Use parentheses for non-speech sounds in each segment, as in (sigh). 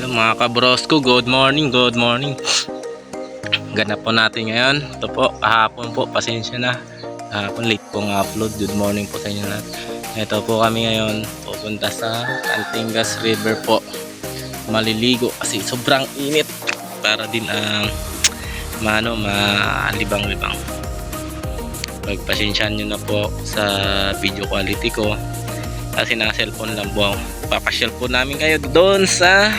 Hello mga kabrosco, good morning, good morning. Ganap po natin ngayon. Ito po, kahapon po, pasensya na. Kahapon late pong upload. Good morning po sa inyo lahat. Ito po kami ngayon, pupunta sa Antingas River po. Maliligo kasi sobrang init. Para din ang mano, malibang-libang. Pagpasensyahan nyo na po sa video quality ko. Kasi naka cellphone lang po ako. Po namin kayo doon sa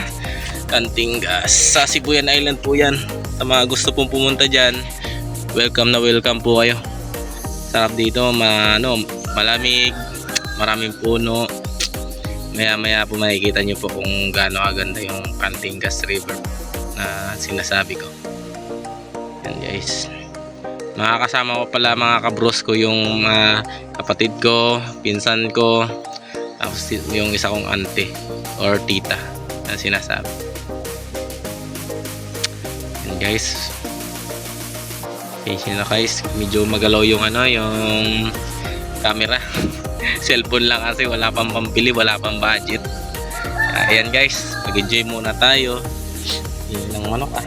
Kantingas. Sa Sibuyan Island po yan. Sa mga gusto pong pumunta dyan, welcome na welcome po kayo. Sarap dito, ma, ano, malamig, maraming puno. Maya maya po makikita nyo po kung gaano kaganda yung Kantingas River na sinasabi ko. Yan guys. Makakasama ko pala mga kabros ko yung mga kapatid ko, pinsan ko, tapos yung isa kong auntie or tita na sinasabi. Guys. Patient na guys. Medyo magalaw yung ano, yung camera. (laughs) Cellphone lang kasi wala pang pambili, wala pang budget. Ayan guys, mag-enjoy muna tayo. Yan lang manok ah.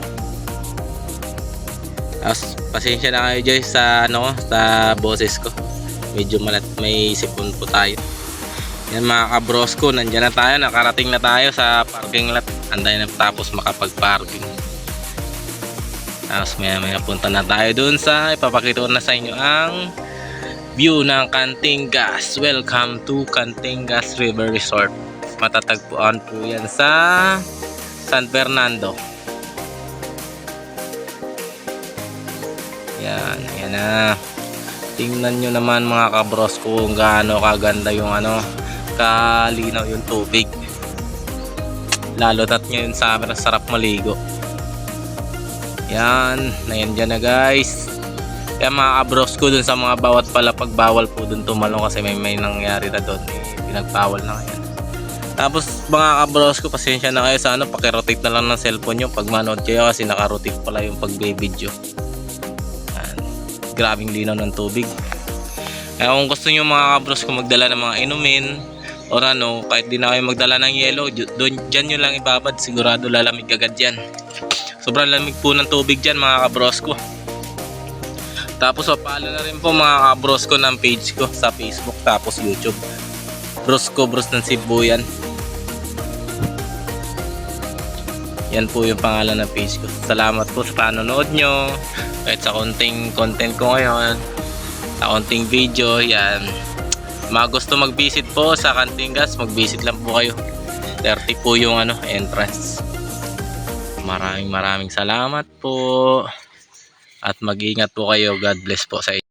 Tapos pasensya na kayo guys sa ano sa boses ko. Medyo malat may sipon po tayo. Yan mga kabros ko, nandiyan na tayo, nakarating na tayo sa parking lot. Anday na tapos makapag-parking. Tapos maya maya punta na tayo dun sa ipapakita ko na sa inyo ang view ng Cantingas. Welcome to Cantingas River Resort. Matatagpuan po yan sa San Fernando. Yan, yan na. Tingnan nyo naman mga kabros kung gaano kaganda yung ano, kalinaw yung tubig. Lalo na't ngayon summer, sarap maligo. Yan, nayan dyan na guys. Kaya mga kabros ko dun sa mga bawat pala pagbawal po dun tumalong kasi may may nangyari na dun. Eh, pinagbawal na ngayon. Tapos mga kabros ko, pasensya na kayo sa ano, pakirotate na lang ng cellphone nyo pag manood kayo kasi nakarotate pala yung pag-video. Yan. Grabing linaw ng tubig. Kaya kung gusto nyo mga kabros ko magdala ng mga inumin, or ano, kahit di na kayo magdala ng yellow, doon dyan nyo lang ibabad, sigurado lalamig agad yan. Sobrang lamig po ng tubig dyan mga kabros ko. Tapos papalo na rin po mga kabros ko ng page ko sa Facebook tapos YouTube. Bros ko, bros ng Sibuyan. Yan po yung pangalan ng page ko. Salamat po sa panonood nyo. Kahit sa konting content ko ngayon. Sa konting video, yan. Mga gusto mag-visit po sa Kantingas, mag-visit lang po kayo. 30 po yung ano, entrance. Maraming maraming salamat po. At mag-ingat po kayo. God bless po sa inyo.